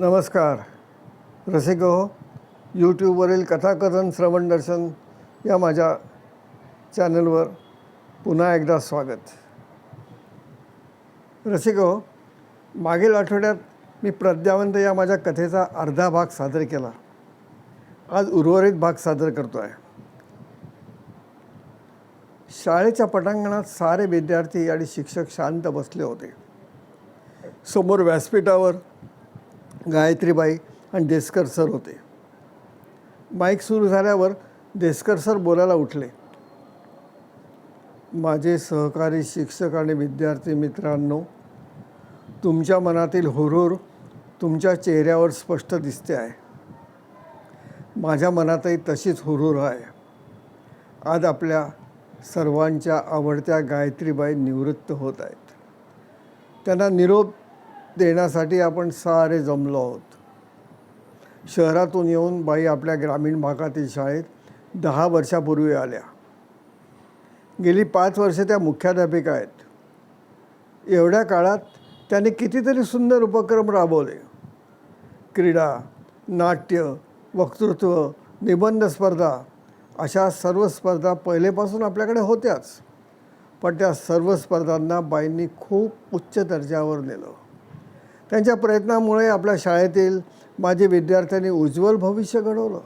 नमस्कार. रसिक हो यूट्यूबवरील कथाकथन श्रवण दर्शन या माझ्या चॅनलवर पुन्हा एकदा स्वागत. रसिक हो मागील आठवड्यात मी प्रज्ञावंत या माझ्या कथेचा अर्धा भाग सादर केला. आज उर्वरित भाग सादर करतो आहे शाळेच्या पटांगणात सारे विद्यार्थी आणि शिक्षक शांत बसले होते. समोर व्यासपीठावर गायत्रीबाई आणि देसकर सर होते. माईक सुरू झाल्यावर देसकर सर बोलायला उठले. माझे सहकारी शिक्षक आणि विद्यार्थी मित्रांनो तुमच्या मनातील हुरूर तुमच्या चेहऱ्यावर स्पष्ट दिसते आहे. माझ्या मनातही तशीच हुरूर आहे. आज आपल्या सर्वांच्या आवडत्या गायत्रीबाई निवृत्त होत आहेत. त्यांना निरोप देण्यासाठी आपण सारे जमलो आहोत. शहरातून येऊन बाई आपल्या ग्रामीण भागातील शाळेत दहा वर्षापूर्वी आल्या. गेली पाच वर्षे त्या मुख्याध्यापिका आहेत. एवढ्या काळात त्यांनी कितीतरी सुंदर उपक्रम राबवले. क्रीडा नाट्य वक्तृत्व निबंध स्पर्धा अशा सर्व स्पर्धा पहिलेपासून आपल्याकडे होत्याच. पण त्या सर्व स्पर्धांना बाईंनी खूप उच्च दर्जावर नेलं. त्यांच्या प्रयत्नामुळे आपल्या शाळेतील माझे विद्यार्थ्यांनी उज्ज्वल भविष्य घडवलं.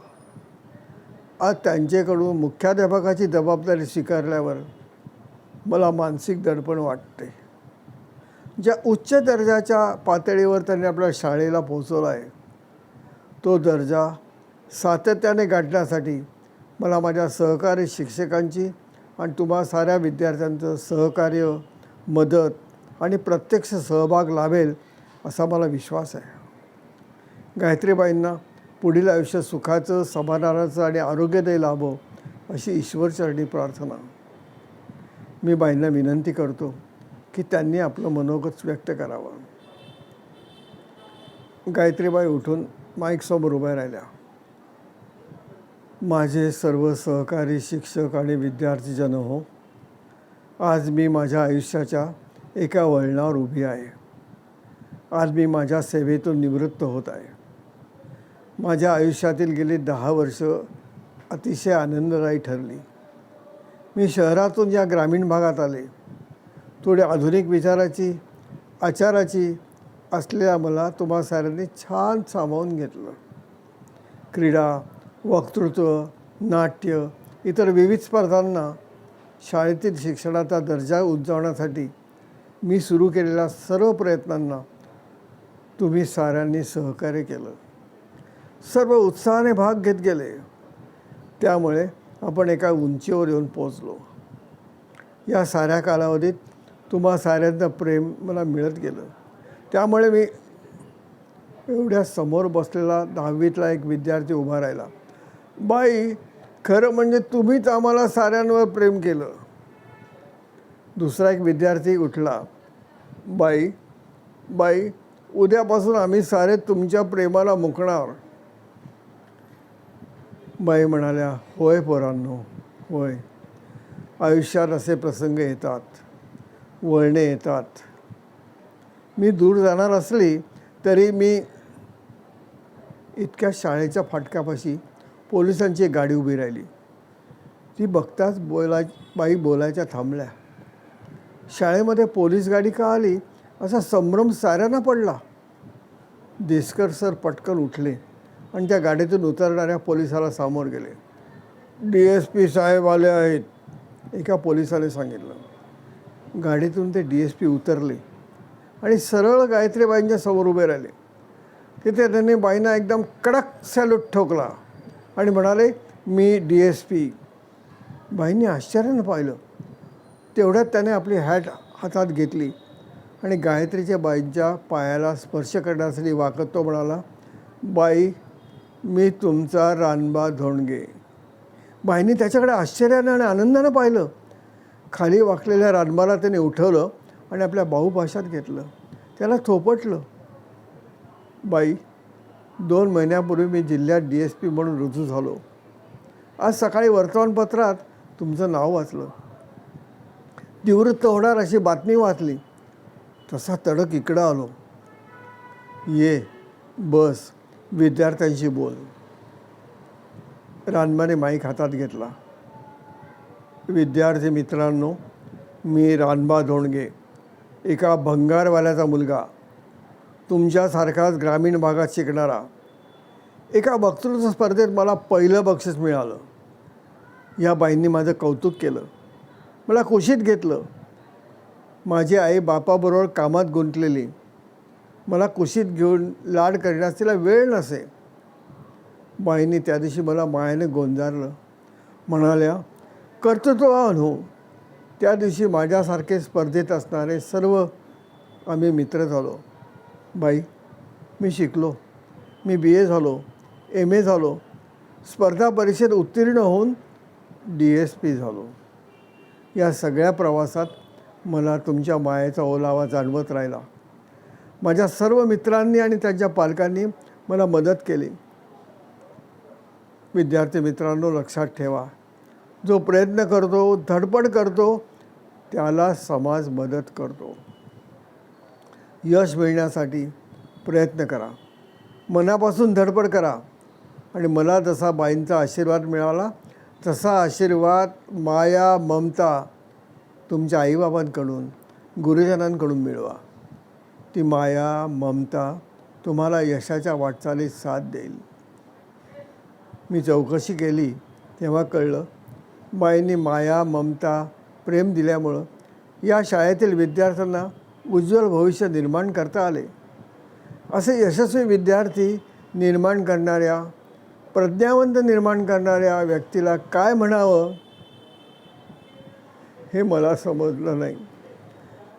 आज त्यांच्याकडून मुख्याध्यापकाची जबाबदारी स्वीकारल्यावर मला मानसिक दडपण वाटते. ज्या उच्च दर्जाच्या पातळीवर त्यांनी आपल्या शाळेला पोहोचवला आहे तो दर्जा सातत्याने गाठण्यासाठी मला माझ्या सहकारी शिक्षकांची आणि तुम्हा साऱ्या विद्यार्थ्यांचं सहकार्य मदत आणि प्रत्यक्ष सहभाग लाभेल असा मला विश्वास आहे. गायत्रीबाईंना पुढील आयुष्य सुखाचं समाधानाचं आणि आरोग्यदायी लाभो अशी ईश्वरचरणी प्रार्थना. मी बाईंना विनंती करतो की त्यांनी आपलं मनोगत व्यक्त करावं. गायत्रीबाई उठून माईकसमोर उभ्या राहिल्या. माझे सर्व सहकारी शिक्षक आणि विद्यार्थीजन हो आज मी माझ्या आयुष्याच्या एका वळणावर उभी आहे. आज मी माझ्या सेवेतून निवृत्त होत आहे. माझ्या आयुष्यातील गेली दहा वर्ष अतिशय आनंददायी ठरली. मी शहरातून या ग्रामीण भागात आले. थोडी आधुनिक विचाराची आचाराची असलेल्या मला तुम्हा साऱ्यांनी छान सामावून घेतलं. क्रीडा वक्तृत्व नाट्य इतर विविध स्पर्धांना शाळेतील शिक्षणाचा दर्जा उंचावण्यासाठी मी सुरू केलेल्या सर्व प्रयत्नांना तुम्ही साऱ्यांनी सहकार्य केलं. सर्व उत्साहाने भाग घेत गेले. त्यामुळे आपण एका उंचीवर येऊन पोचलो या साऱ्या कालावधीत तुम्हा साऱ्यांचं प्रेम मला मिळत गेलं. त्यामुळे मी एवढ्या समोर बसलेला दहावीतला एक विद्यार्थी उभा राहिला. बाई खरं म्हणजे तुम्हीच आम्हाला साऱ्यांवर प्रेम केलं. दुसरा एक विद्यार्थी उठला. बाई बाई उद्यापासून आम्ही सारे तुमच्या प्रेमाला मुकणार. बाई म्हणाल्या होय पोरांनो होय. आयुष्यात असे प्रसंग येतात वळणे येतात. मी दूर जाणार असली तरी मी इतक्या शाळेच्या फाटकापाशी पोलिसांची एक गाडी उभी राहिली. ती बघताच बोला बाई बोलायच्या थांबल्या. शाळेमध्ये पोलीस गाडी का आली? असा संभ्रम साऱ्यांना पडला. देसकर सर पटकन उठले आणि त्या गाडीतून उतरणाऱ्या पोलिसाला सामोर गेले. डी एस पी साहेब आले आहेत एका पोलिसाने सांगितलं. गाडीतून ते डी एस पी उतरले आणि सरळ गायत्रीबाईंच्या समोर उभे राहिले. तिथे त्यांनी बाईंना एकदम कडक सॅल्यूट ठोकला आणि म्हणाले मी डी एस पी. बाईंनी आश्चर्यानं पाहिलं. तेवढ्यात त्याने आपली हॅट हातात घेतली आणि गायत्रीच्या बाईंच्या पायाला स्पर्श करण्यासाठी वाकत तो म्हणाला बाई मी तुमचा रानबा धोंडगे. बाईंनी त्याच्याकडे आश्चर्यानं आणि आनंदानं पाहिलं. खाली वाकलेल्या रानबाला त्याने उठवलं आणि आपल्या बाहुभाषात घेतलं. त्याला थोपटलं. बाई दोन महिन्यापूर्वी मी जिल्ह्यात डी एस पी म्हणून रुजू झालो. आज सकाळी वर्तमानपत्रात तुमचं नाव वाचलं. निवृत्त होणार अशी बातमी वाचली. तसा तडक इकडं आलो. ये बस विद्यार्थ्यांशी बोल. रानमाने माईक हातात घेतला. विद्यार्थी मित्रांनो मी रानबा धोंडगे एका भंगारवाल्याचा मुलगा तुमच्यासारखाच ग्रामीण भागात शिकणारा. एका वक्तृत्व स्पर्धेत मला पहिलं बक्षीस मिळालं. या बाईंनी माझं कौतुक केलं. मला कुशीत घेतलं. माझी आई बापाबरोबर कामात गुंतलेली. मला कुशीत घेऊन लाड करण्यास तिला वेळ नसे. बाईंनी त्या दिवशी मला मायाने गोंजारलं. म्हणाल्या कर्तृत्ववान हो. त्या दिवशी माझ्यासारखे स्पर्धेत असणारे सर्व आम्ही मित्र झालो. बाई मी शिकलो. मी बी. ए. झालो. एम. ए. झालो. स्पर्धा परीक्षेत उत्तीर्ण होऊन डी. एस. पी. झालो. या सगळ्या प्रवासात मला तुमच्या मायेचा ओलावा जाणवत राहिला. माझ्या सर्व मित्रांनी आणि त्यांच्या पालकांनी मला मदत केली. विद्यार्थी मित्रांनो लक्षात ठेवा. जो प्रयत्न करतो धडपड करतो त्याला समाज मदत करतो. यश मिळण्यासाठी प्रयत्न करा. मनापासून धडपड करा. आणि मला जसा बाईंचा आशीर्वाद मिळाला तसा आशीर्वाद माया ममता तुमच्या आईबाबांकडून गुरुजनांकडून मिळवा. ती माया ममता तुम्हाला यशाच्या वाटचालीत साथ देईल. मी चौकशी केली तेव्हा कळलं बाईंनी माया ममता प्रेम दिल्यामुळं या शाळेतील विद्यार्थ्यांना उज्ज्वल भविष्य निर्माण करता आले. असे यशस्वी विद्यार्थी निर्माण करणाऱ्या प्रज्ञावंत निर्माण करणाऱ्या व्यक्तीला काय म्हणावं? हे मला समजलं नाही.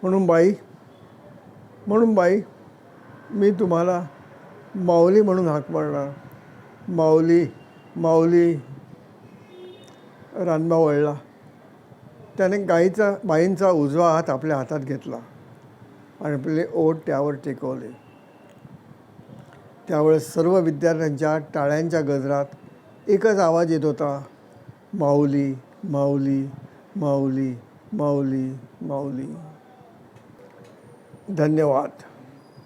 म्हणून बाई म्हणून बाई मी तुम्हाला माऊली म्हणून हाक मारणार. माऊली माऊली रानबा वळला. त्याने गाईचा बाईंचा उजवा हात आपल्या हातात घेतला आणि आपले ओठ त्यावर टेकवले. त्यावेळेस सर्व विद्यार्थ्यांच्या टाळ्यांच्या गजरात एकच आवाज येत होता माऊली माऊली माऊली माऊली माऊली. धन्यवाद.